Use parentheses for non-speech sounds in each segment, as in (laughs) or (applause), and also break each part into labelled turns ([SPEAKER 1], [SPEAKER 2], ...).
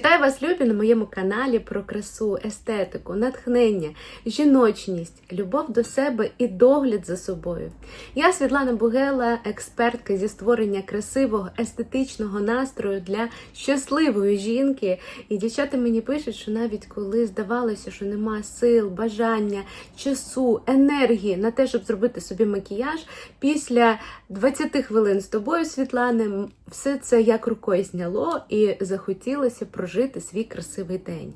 [SPEAKER 1] Вітаю вас, любі, на моєму каналі про красу, естетику, натхнення, жіночність, любов до себе і догляд за собою. Я Світлана Бугела, експертка зі створення красивого естетичного настрою для щасливої жінки. І дівчата мені пишуть, що навіть коли здавалося, що нема сил, бажання, часу, енергії на те, щоб зробити собі макіяж, після 20 хвилин з тобою, Світлане, все це як рукою зняло і захотілося прожити свій красивий день.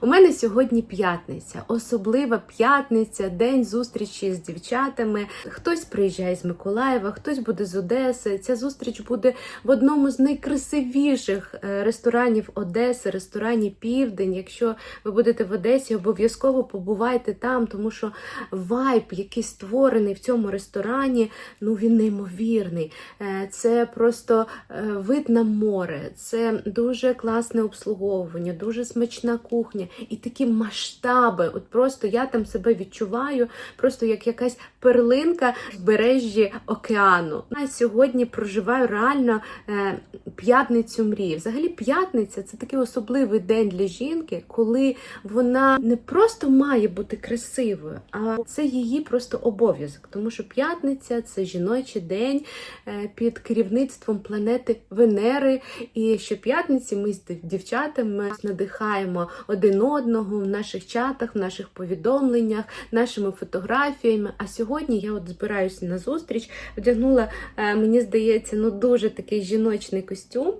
[SPEAKER 1] У мене сьогодні п'ятниця, особлива п'ятниця, день зустрічі з дівчатами. Хтось приїжджає з Миколаєва, хтось буде з Одеси. Ця зустріч буде в одному з найкрасивіших е, ресторанів Одеси, ресторані Південь. Якщо ви будете в Одесі, обов'язково побувайте там, тому що вайб, який створений в цьому ресторані, ну він неймовірний. Е, Це просто е, вид на море, це дуже класне обслуговування, дуже смачна кухня і такі масштаби. От просто я там себе відчуваю, просто як якась перлинка в бережжі океану. Я сьогодні проживаю реально е, п'ятницю мрії. Взагалі, п'ятниця це такий особливий день для жінки, коли вона не просто має бути красивою, а це її просто обов'язок. Тому що п'ятниця це жіночий день е, під керівництвом планети Венери. І щоп'ятниці ми з дівчатами надихаємо один одного в наших чатах, в наших повідомленнях, нашими фотографіями. А сьогодні я от збираюся на зустріч, одягнула, е, мені здається, ну дуже такий жіночний костюм.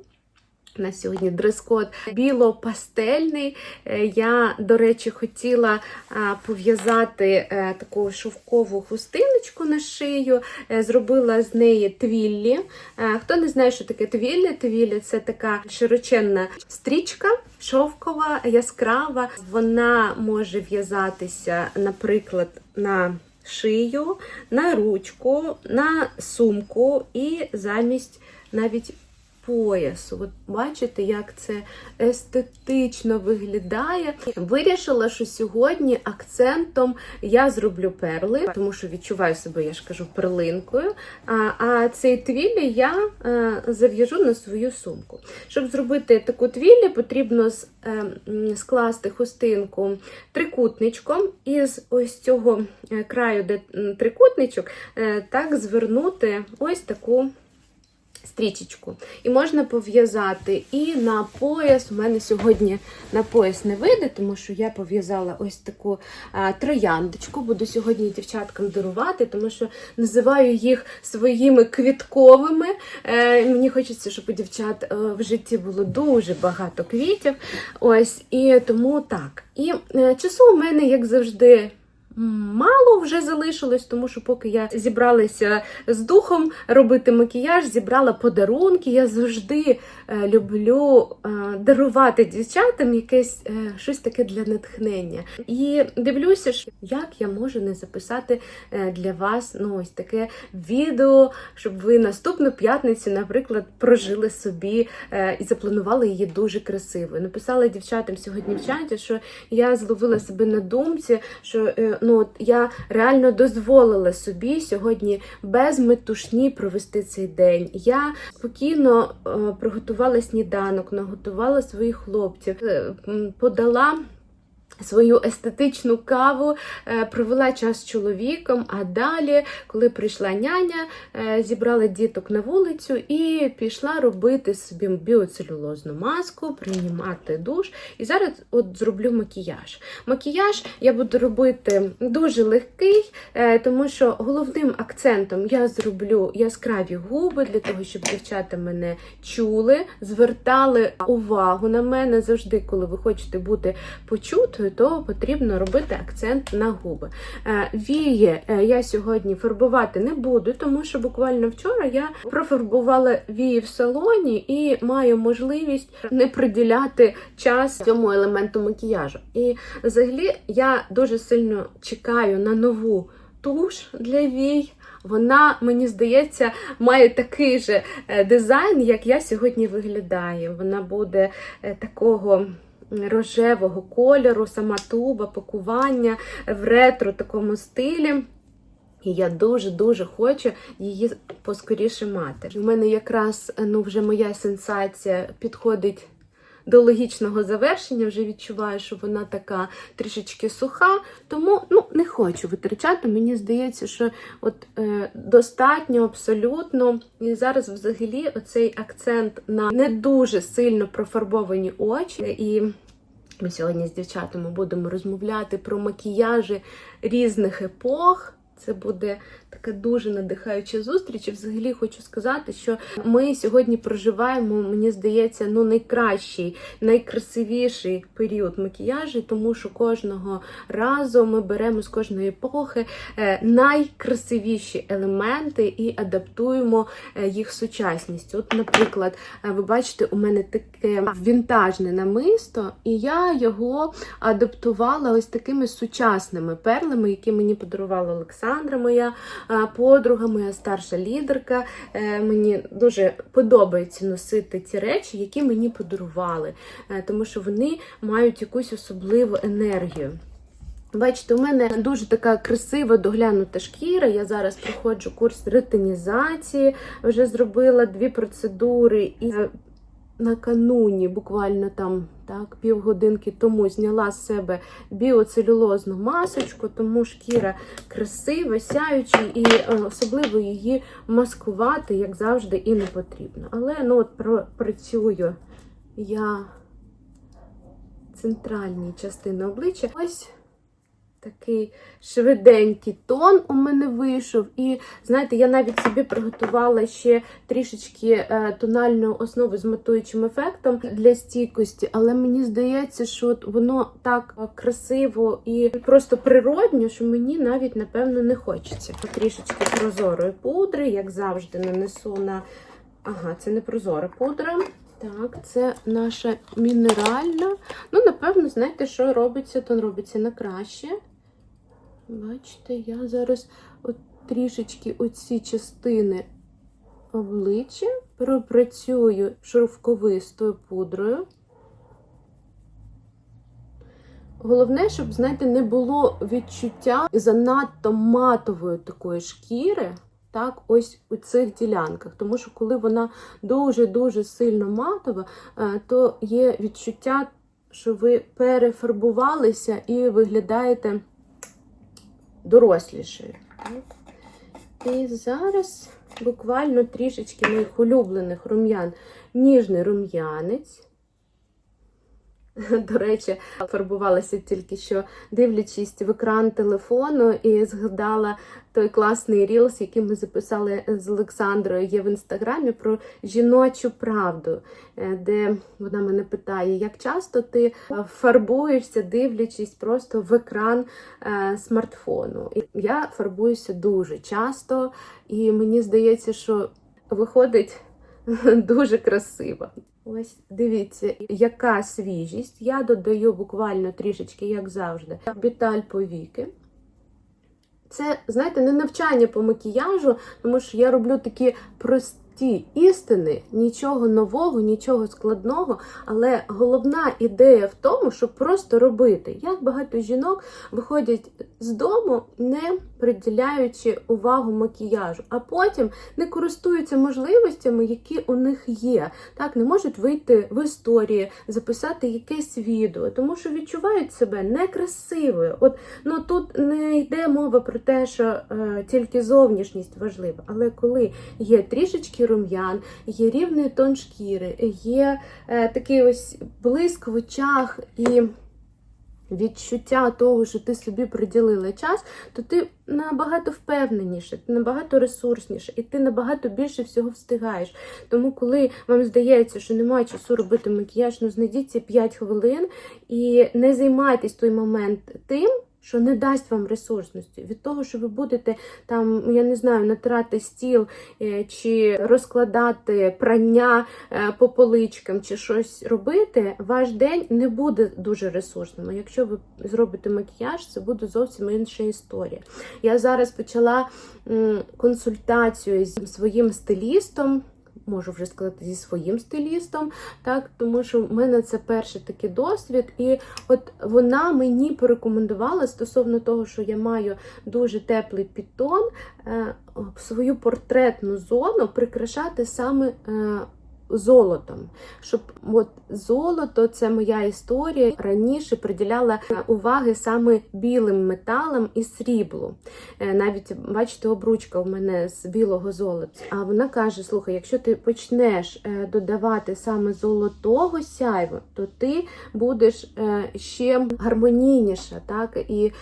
[SPEAKER 1] На сьогодні дрес-код біло-пастельний. Е, Я, до речі, хотіла пов'язати е, таку шовкову хустиночку на шию, зробила з неї твіллі. Хто не знає, що таке твіллі, твіллі це така широченна стрічка, шовкова, яскрава. Вона може в'язатися, наприклад, на шию, на ручку, на сумку і замість навіть поясу. От бачите, як це естетично виглядає. Вирішила, що сьогодні акцентом я зроблю перли, тому що відчуваю себе, я ж кажу, перлинкою. А, а цей твілі я е, зав'яжу на свою сумку. Щоб зробити таку твілі, потрібно е, скласти хустинку трикутничком і з ось цього е, краю, де трикутничок, так звернути ось таку стрічечку. І можна пов'язати і на пояс. У мене сьогодні на пояс не вийде, тому що я пов'язала ось таку трояндочку. Буду сьогодні дівчаткам дарувати, тому що називаю їх своїми квітковими. Е, мені хочеться, щоб у дівчат е, в житті було дуже багато квітів. Ось, і тому так. І е, часу у мене, як завжди, Мало вже залишилось, тому що поки я зібралася з духом робити макіяж, зібрала подарунки. Я завжди е, люблю е, дарувати дівчатам якесь е, щось таке для натхнення. І дивлюся, як я можу не записати для вас ну, ось таке відео, щоб ви наступну п'ятницю, наприклад, прожили собі і запланували її дуже красиво. Написала дівчатам сьогодні в чаті, що я зловила себе на думці, що ну, от я реально дозволила собі сьогодні без метушні провести цей день. Я спокійно е, приготувала сніданок, наготувала своїх хлопців, е, подала. Свою естетичну каву е, провела час з чоловіком. А далі, коли прийшла няня, е, зібрала діток на вулицю і пішла робити собі біоцелюлозну маску, приймати душ. І зараз от зроблю макіяж. Макіяж я буду робити дуже легкий, е, тому що головним акцентом я зроблю яскраві губи для того, щоб дівчата мене чули, звертали увагу на мене завжди, коли ви хочете бути почутою, то потрібно робити акцент на губи. Е, Вії е, я сьогодні фарбувати не буду, тому що буквально вчора я профарбувала вії в салоні і маю можливість не приділяти час цьому елементу макіяжу. І взагалі я дуже сильно чекаю на нову туш для вій. Вона, мені здається, має такий же е, дизайн, як я сьогодні виглядаю. Вона буде такого рожевого кольору, сама туба, пакування в ретро такому стилі. І я дуже-дуже хочу її поскоріше мати. У мене якраз ну, вже моя сенсація підходить до логічного завершення, вже відчуваю, що вона така трішечки суха, тому ну, не хочу витрачати. Мені здається, що от е, достатньо абсолютно. І зараз взагалі оцей акцент на не дуже сильно профарбовані очі. І ми сьогодні з дівчатами будемо розмовляти про макіяжі різних епох. Це буде така дуже надихаюча зустріч. І взагалі хочу сказати, що ми сьогодні проживаємо, мені здається, ну найкращий, найкрасивіший період макіяжу, тому що кожного разу ми беремо з кожної епохи е, найкрасивіші елементи і адаптуємо е, їх сучасністю. От, наприклад, е, ви бачите, у мене таке вінтажне намисто, і я його адаптувала ось такими сучасними перлами, які мені подарувала Олександра, моя подруга, моя старша лідерка. Е, Мені дуже подобається носити ті речі, які мені подарували, е, тому що вони мають якусь особливу енергію. Бачите, у мене дуже така красива доглянута шкіра. Я зараз проходжу курс ретинізації, вже зробила дві процедури і е, накануні, буквально там так, півгодинки тому зняла з себе біоцелюлозну масочку, тому шкіра красива, сяюча, і е, особливо її маскувати, як завжди, і не потрібно. Але ну от працюю я центральній частини обличчя. Ось такий швиденький тон у мене вийшов. І знаєте, я навіть собі приготувала ще трішечки е, тональну основу з матуючим ефектом для стійкості, але мені здається, що воно так е, красиво і просто природньо, що мені навіть напевно не хочеться. Трішечки прозорої пудри, як завжди, нанесу на. Ага, це не прозора пудра. Так, це наша мінеральна. Ну, напевно, знаєте, що робиться, то робиться на краще. Бачите, я зараз от трішечки оці частини обличчя пропрацюю шовковистою пудрою. Головне, щоб, знаєте, не було відчуття занадто матової такої шкіри, так, ось у цих ділянках. Тому що коли вона дуже-дуже сильно матова, е, то є відчуття, що ви перефарбувалися і виглядаєте дорослішою. І зараз буквально трішечки моїх улюблених рум'ян, ніжний рум'янець. (laughs) До речі, фарбувалася тільки що, дивлячись в екран телефону, і згадала той класний рілс, який ми записали з Олександрою є в інстаграмі про жіночу правду, е, де вона мене питає, як часто ти фарбуєшся, дивлячись просто в екран е, смартфону. І я фарбуюся дуже часто, і мені здається, що виходить (laughs) дуже красиво. Ось дивіться, яка свіжість. Я додаю буквально трішечки, як завжди, біталь повіки. Це, знаєте, не навчання по макіяжу, тому що я роблю такі прості істини, нічого нового, нічого складного. Але головна ідея в тому, щоб просто робити. Як багато жінок виходять з дому, не приділяючи увагу макіяжу, а потім не користуються можливостями, які у них є. Так, не можуть вийти в історії, записати якесь відео, тому що відчувають себе некрасивою. От ну тут не йде мова про те, що е, тільки зовнішність важлива, але коли є трішечки рум'ян, є рівний тон шкіри, є е, такий ось блиск в очах і відчуття того, що ти собі приділила час, то ти набагато впевненіше, ти набагато ресурсніше, і ти набагато більше всього встигаєш. Тому, коли вам здається, що немає часу робити макіяж, ну знайдіть ці 5 хвилин і не займайтесь той момент тим. Що не дасть вам ресурсності від того, що ви будете там, я не знаю, натирати стіл е, чи розкладати прання е, по поличкам, чи щось робити, ваш день не буде дуже ресурсним. Якщо ви зробите макіяж, це буде зовсім інша історія. Я зараз почала консультацію зі своїм стилістом. Можу вже сказати зі своїм стилістом, так? Тому що в мене це перший такий досвід, і от вона мені порекомендувала стосовно того, що я маю дуже теплий підтон, е, свою портретну зону прикрашати саме е, золотом. Щоб от золото це моя історія. Раніше приділяла уваги саме білим металам і сріблу. Е, Навіть бачите, обручка у мене з білого золота. А вона каже: слухай, якщо ти почнеш е, додавати саме золотого сяйва, то ти будеш е, ще гармонійніша, так і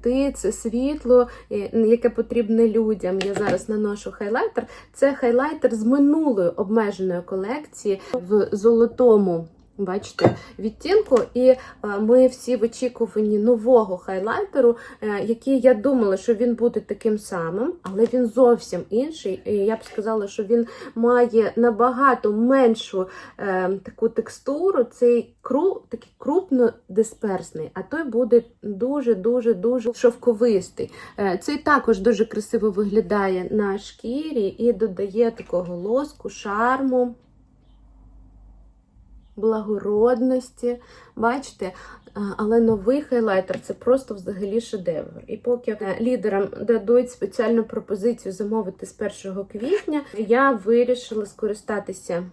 [SPEAKER 1] ти це світло, яке потрібне людям. Я зараз наношу хайлайтер. Це хайлайтер з минулої обмеженої колекції в золотому. Бачите, відтінку, і е, ми всі в очікуванні нового хайлайтеру, е, який я думала, що він буде таким самим, але він зовсім інший. І я б сказала, що він має набагато меншу е, таку текстуру. Цей кру, такий крупнодисперсний, а той буде дуже дуже дуже шовковистий. Е, цей також дуже красиво виглядає на шкірі і додає такого лоску, шарму благородності. Бачите? Але новий хайлайтер це просто взагалі шедевр. І поки е, лідерам дадуть спеціальну пропозицію замовити з 1 квітня, я вирішила скористатися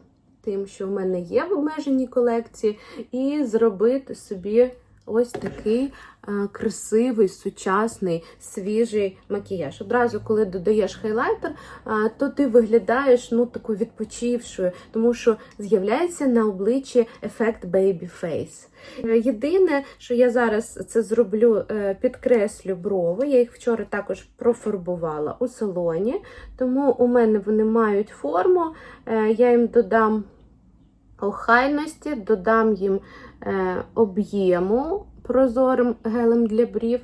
[SPEAKER 1] тим, що в мене є в обмеженій колекції, і зробити собі ось такий а, красивий, сучасний, свіжий макіяж. Одразу, коли додаєш хайлайтер, а, то ти виглядаєш ну, такою відпочившою, тому що з'являється на обличчі ефект baby face. Е, Єдине, що я зараз це зроблю, е, підкреслю брови. Я їх вчора також профарбувала у салоні, тому у мене вони мають форму. Е, Я їм додам охайності, додам їм е, об'єму прозорим гелем для брів.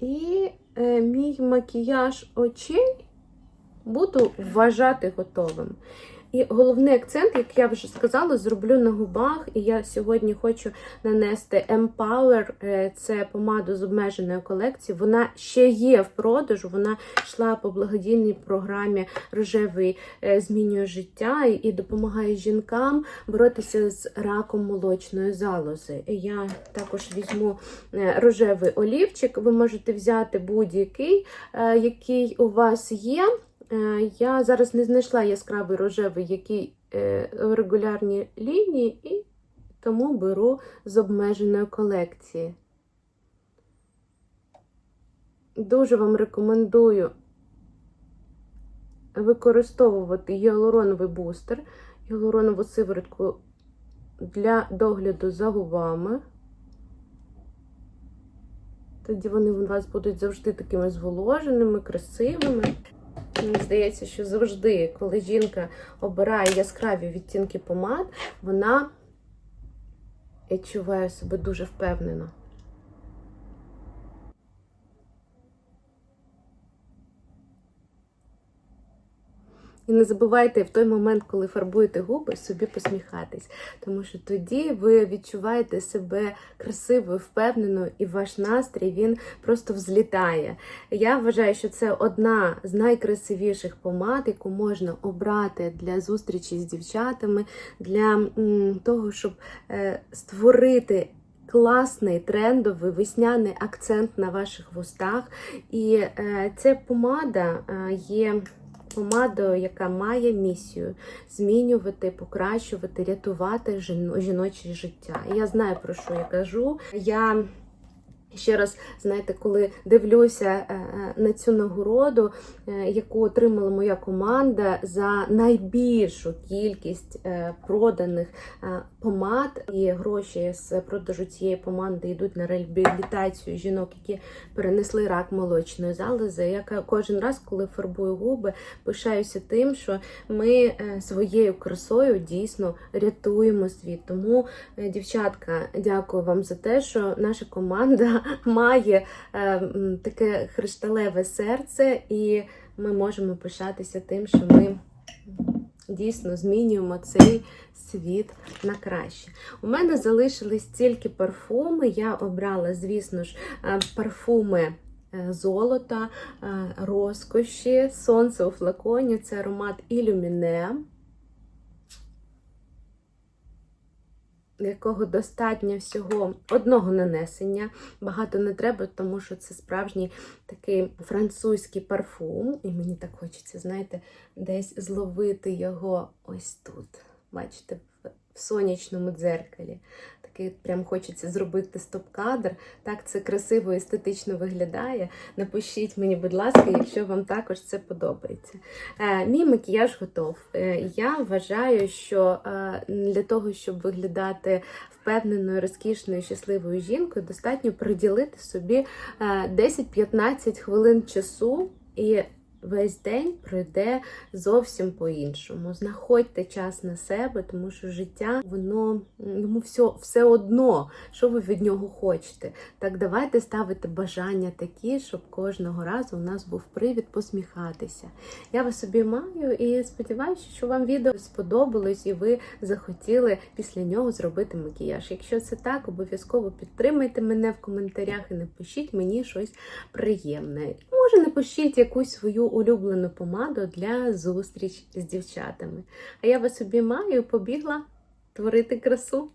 [SPEAKER 1] І е, мій макіяж очей буду вважати готовим. І головний акцент, як я вже сказала, зроблю на губах. І я сьогодні хочу нанести Empower, е, це помаду з обмеженої колекції. Вона ще є в продажу, вона йшла по благодійній програмі Рожевий е, змінює життя і допомагає жінкам боротися з раком молочної залози. Я також візьму е, рожевий олівчик. Ви можете взяти будь-який, який у вас є. Е, Я зараз не знайшла яскравий рожевий, який е, в регулярній лінії, і тому беру з обмеженої колекції. Дуже вам рекомендую використовувати гіалуроновий бустер, гіалуронову сиворотку для догляду за губами. Тоді вони у вас будуть завжди такими зволоженими, красивими. Мені здається, що завжди, коли жінка обирає яскраві відтінки помад, вона відчуває себе дуже впевнено. І не забувайте в той момент, коли фарбуєте губи, собі посміхатись, тому що тоді ви відчуваєте себе красивою, впевненою, і ваш настрій він просто взлітає. Я вважаю, що це одна з найкрасивіших помад, яку можна обрати для зустрічі з дівчатами, для того, щоб е, створити. Класний трендовий весняний акцент на ваших вустах. І е, ця помада е, є помадою, яка має місію змінювати, покращувати, рятувати жіно- жіноче життя. Я знаю про що я кажу. Я Ще раз, знаєте, коли дивлюся е, е, на цю нагороду, е, яку отримала моя команда за найбільшу кількість проданих помад, і гроші з продажу цієї помади йдуть на реабілітацію жінок, які перенесли рак молочної залози. Я кожен раз, коли фарбую губи, пишаюся тим, що ми своєю красою дійсно рятуємо світ. Тому, дівчатка, дякую вам за те, що наша команда має е, таке хришталеве серце, і ми можемо пишатися тим, що ми дійсно змінюємо цей світ на краще. У мене залишились тільки парфуми. Я обрала, звісно ж, е, парфуми. е, Золота, розкоші, сонце у флаконі це аромат Ілюміне. Якого достатньо всього одного нанесення. Багато не треба, тому що це справжній такий французький парфум. І мені так хочеться, знаєте, десь зловити його ось тут. Бачите, в- сонячному дзеркалі. Такий прям хочеться зробити стоп-кадр. Так це красиво естетично виглядає. Напишіть мені, будь ласка, якщо вам також це подобається. Е, мій макіяж готов. Е, я вважаю, що е, для того, щоб виглядати впевненою, розкішною, щасливою жінкою, достатньо приділити собі е, 10-15 хвилин часу і. Весь день пройде зовсім по-іншому. Знаходьте час на себе, тому що життя, воно йому все, все одно, що ви від нього хочете. Так давайте ставити бажання такі, щоб кожного разу у нас був привід посміхатися. Я вас обіймаю і сподіваюся, що вам відео сподобалось і ви захотіли після нього зробити макіяж. Якщо це так, обов'язково підтримайте мене в коментарях і напишіть мені щось приємне. Може, напишіть якусь свою улюблену помаду для зустріч з дівчатами. А я вас обіймаю побігла творити красу.